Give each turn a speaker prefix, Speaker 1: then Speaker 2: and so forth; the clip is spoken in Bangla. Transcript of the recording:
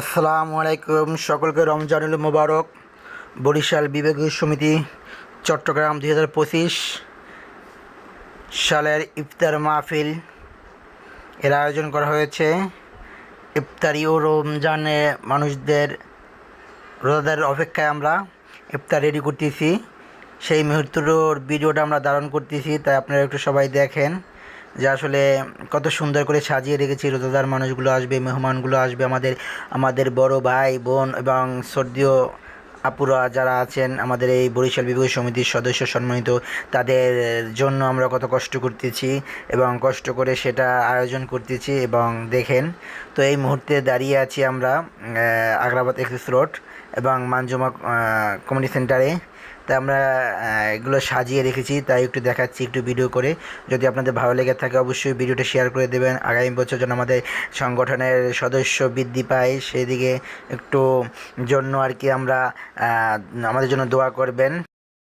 Speaker 1: আসসালামু আলাইকুম সকলকে রমজানুল মোবারক, বরিশাল বিভাগীয় সমিতি, চট্টগ্রাম দুই হাজার পঁচিশ, সালের ইফতার মাহফিল। এর আয়োজন করা হয়েছে। ইফতারি ও রমজানে মানুষদের রোজাদার অপেক্ষায় আমরা ইফতার রেডি করতেছি। সেই মুহূর্তর ভিডিওটা আমরা ধারণ করতেছি, তাই আপনারা একটু সবাই দেখেন। যে আসলে কত সুন্দর করে সাজিয়ে রেখেছি রোজাদার মানুষগুলো আসবে, মেহমানগুলো আসবে, আমাদের আমাদের বড় ভাই, বোন এবং সর্দীয় আপুরা যারা আছেন, আমাদের এই বরিশাল বিভাগ সমিতির সদস্য সম্মানিত, তাদের জন্য আমরা কত কষ্ট করতেছি এবং কষ্ট করে সেটা আয়োজন করতেছি এবং দেখেন, তো এই মুহূর্তে দাঁড়িয়ে আছি আমরা আগ্রাবাদ এক্সপ্রেস রোড এবং মানজুমা কমিউনিটি সেন্টারে। তাই আমরা এগুলো সাজিয়ে রেখেছি, তাই একটু দেখাচ্ছি, একটু ভিডিও করে। যদি আপনাদের ভালো লেগে থাকে, অবশ্যই ভিডিওটা শেয়ার করে দেবেন। আগামী বছর যেন আমাদের সংগঠনের সদস্য বৃদ্ধি পায়, সেদিকে একটু জন্য আর কি আমরা আমাদের জন্য দোয়া করবেন।